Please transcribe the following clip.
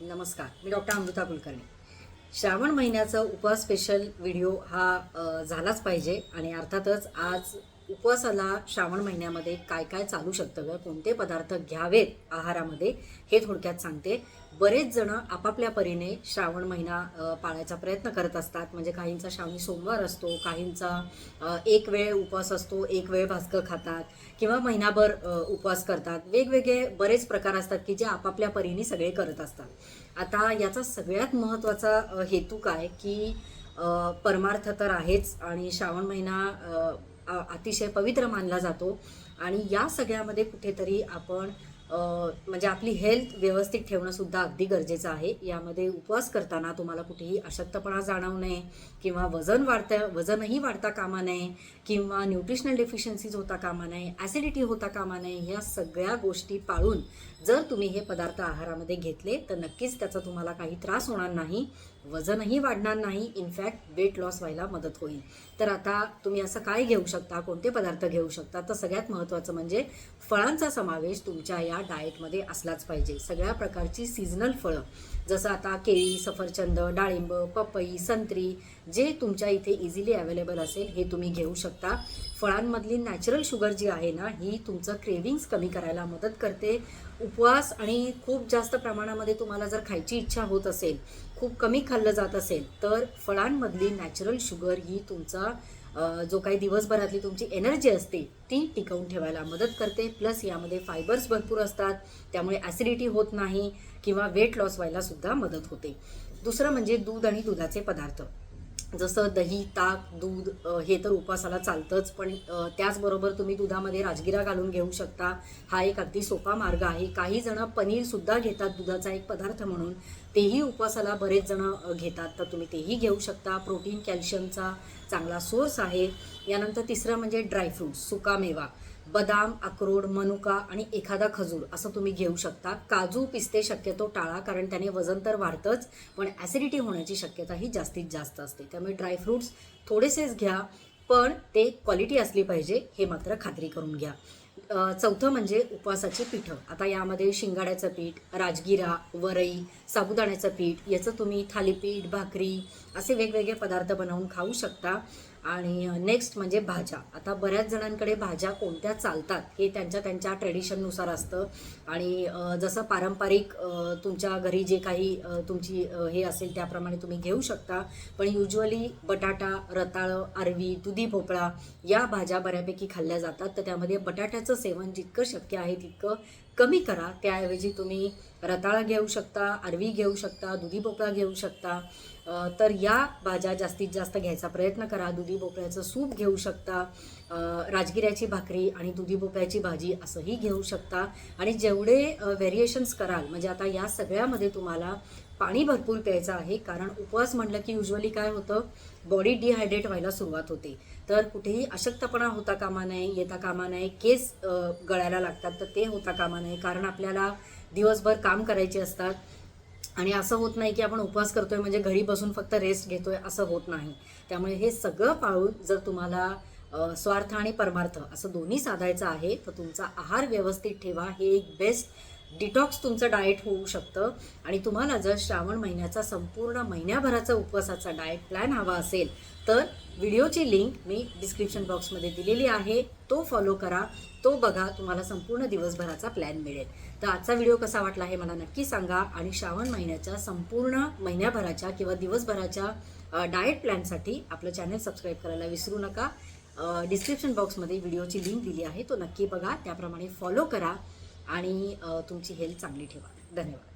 नमस्कार मी डॉक्टर अमृता कुलकर्णी. श्रावण महिन्याचा उपवास स्पेशल व्हिडिओ हा झालाच पाहिजे आणि अर्थातच आज उपवासाला श्रावण महिन्यामध्ये काय काय चालू शकतं ग? कोणते पदार्थ घ्यावेत आहारामध्ये? हे थोडक्यात सांगते. बरेच जण आपापल्या परीने श्रावण महिना पाळायचा प्रयत्न करत असतात. म्हणजे काहींचा श्रावणी सोमवार असतो काहींचा एक वेळ उपवास असतो एक वेळ भास्कर खातात किंवा महिनाभर उपवास करतात. वेगवेगळे बरेच प्रकार असतात की जे आपापल्या परीने सगळे करत असतात. आता याचा सगळ्यात महत्त्वाचा हेतू काय? की परमार्थ तर आहेच आणि श्रावण महिना अतिशय पवित्र मानला जातो. आणि या सगळ्यामध्ये कुठेतरी आपण म्हणजे आपली हेल्थ व्यवस्थित ठेवणंसुद्धा अगदी गरजेचं आहे. यामध्ये उपवास करताना तुम्हाला कुठेही अशक्तपणा जाणवू नये किंवा वजन वाढतं वजनही वाढता कामा नये किंवा न्यूट्रिशनल डेफिशियन्सीज होता कामा नये ॲसिडिटी होता कामा नये ह्या सगळ्या गोष्टी पाळून जर तुम्ही हे पदार्थ आहारामध्ये घेतले तर नक्कीच त्याचा तुम्हाला काही त्रास होणार नाही. वजनही वाढणार नाही. इनफॅक्ट वेट लॉस व्हायला मदत होईल. तर आता तुम्ही असं काय घेऊ शकता? कोणते पदार्थ घेऊ शकता? तर सगळ्यात महत्त्वाचं म्हणजे फळांचा समावेश तुमच्या या डाएटमध्ये असलाच पाहिजे. सगळ्या प्रकारची सीझनल फळं. जसं आता केळी सफरचंद डाळिंब पपई संत्री जे तुमच्या इथे इझिली अवेलेबल असेल हे तुम्ही घेऊ शकता. फळांमधली नॅचरल शुगर जी आहे ना ही तुमचं क्रेविंग्स कमी करायला मदत करते. उपवास आणि खूप जास्त प्रमाणामध्ये तुम्हाला जर खायची इच्छा होत असेल खूप कमी खाल्लं जात असेल तर फळांमधली नॅचरल शुगर ही तुमचा जो काही दिवसभरातली तुमची एनर्जी असते ती टिकवून ठेवायला मदत करते. प्लस यामध्ये फायबर्स भरपूर असतात त्यामुळे ॲसिडिटी होत नाही किंवा वेट लॉस व्हायला सुद्धा मदत होते. दुसरं म्हणजे दूध आणि दुधाचे पदार्थ. जसं दही ताक दूध हे तर उपवासाला चालतंच पण त्याचबरोबर तुम्ही दुधामध्ये राजगिरा घालून घेऊ शकता. हा एक अगदी सोपा मार्ग आहे. काही जण पनीरसुद्धा घेतात दुधाचा एक पदार्थ म्हणून. तेही उपवासाला बरेच जण घेतात. तर तुम्ही तेही घेऊ शकता. प्रोटीन कॅल्शियमचा चांगला सोर्स आहे. यानंतर तिसरं म्हणजे ड्रायफ्रूट्स सुकामेवा. बदाम अक्रोड मनुका आणि एखादा खजूर असं तुम्ही घेऊ शकता. काजू पिस्ते शक्यतो टाळा कारण त्याने वजन तर वाढतंच पण ॲसिडिटी होण्याची शक्यता ही जास्तीत जास्त असते. त्यामुळे ड्रायफ्रुट्स थोडेसेच घ्या पण ते क्वालिटी असली पाहिजे हे मात्र खात्री करून घ्या. चौथं म्हणजे उपवासाची पिठं. आता यामध्ये शिंगाड्याचं पीठ राजगिरा वरई साबुदाण्याचं पीठ याचं तुम्ही थालीपीठ भाकरी असे वेगवेगळे पदार्थ बनवून खाऊ शकता. आणि नेक्स्ट म्हणजे भाज्या. आता बऱ्याच जणांकडे भाज्या कोणत्या चालतात हे त्यांच्या त्यांच्या ट्रेडिशननुसार असतं. आणि जसं पारंपरिक तुमच्या घरी जे काही तुमची हे असेल त्याप्रमाणे तुम्ही घेऊ शकता. पण युजली बटाटा रताळं अरवी दुधी भोपळा या भाज्या बऱ्यापैकी खाल्ल्या जातात. तर त्यामध्ये बटाट्याचं सेवन जितकं शक्य आहे तितकं कमी करा. त्याऐवजी तुम्ही रताळा घेऊ शकता अरवी घेऊ शकता दुधी भोपळा घेऊ शकता. तर या भाज्या जास्तीत जास्त घ्यायचा प्रयत्न करा. दुधी भोपळ्याचं सूप घेऊ शकता. राजगिऱ्याची भाकरी आणि दुधी भोपळ्याची भाजी असंही घेऊ शकता. आणि जेवढे व्हेरिएशन्स कराल म्हणजे आता या सगळ्यामध्ये तुम्हाला पाणी भरपूर प्यायचं आहे. कारण उपवास म्हणलं की युजली काय होतं? बॉडी डिहायड्रेट व्हायला सुरुवात होते. तर कुठेही अशक्तपणा होता कामा नये येता कामा नये केस गळायला लागतात तर ते होता कामा नये. कारण आपल्याला दिवसभर काम करायचे असतात. आणि असं होत नाही की आपण उपवास करतोय म्हणजे घरी बसून फक्त रेस्ट घेतोय असं होत नाही. त्यामुळे हे सगळं पाळून जर तुम्हाला स्वार्थ आणि परमार्थ असं दोन्ही साधायचं आहे तर तुमचा आहार व्यवस्थित ठेवा. हे एक बेस्ट डिटॉक्स तुमचं डाएट होऊ शकतं. आणि तुम्हाला जर श्रावण महिन्याचा संपूर्ण महिन्याभराचा उपवासाचा डाएट प्लॅन हवा असेल तर व्हिडिओची लिंक मी डिस्क्रिप्शन बॉक्समध्ये दिलेली आहे. तो फॉलो करा. तो बघा तुम्हाला संपूर्ण दिवसभराचा प्लॅन मिळेल. तर आजचा व्हिडिओ कसा वाटला हे मला नक्की सांगा. आणि श्रावण महिन्याच्या संपूर्ण महिन्याभराच्या किंवा दिवसभराच्या डाएट प्लॅनसाठी आपलं चॅनल सबस्क्राईब करायला विसरू नका. डिस्क्रिप्शन बॉक्समध्ये व्हिडिओची लिंक दिली आहे. तो नक्की बघा. त्याप्रमाणे फॉलो करा. आणि तुमची हेल्थ चांगली ठेवा. धन्यवाद.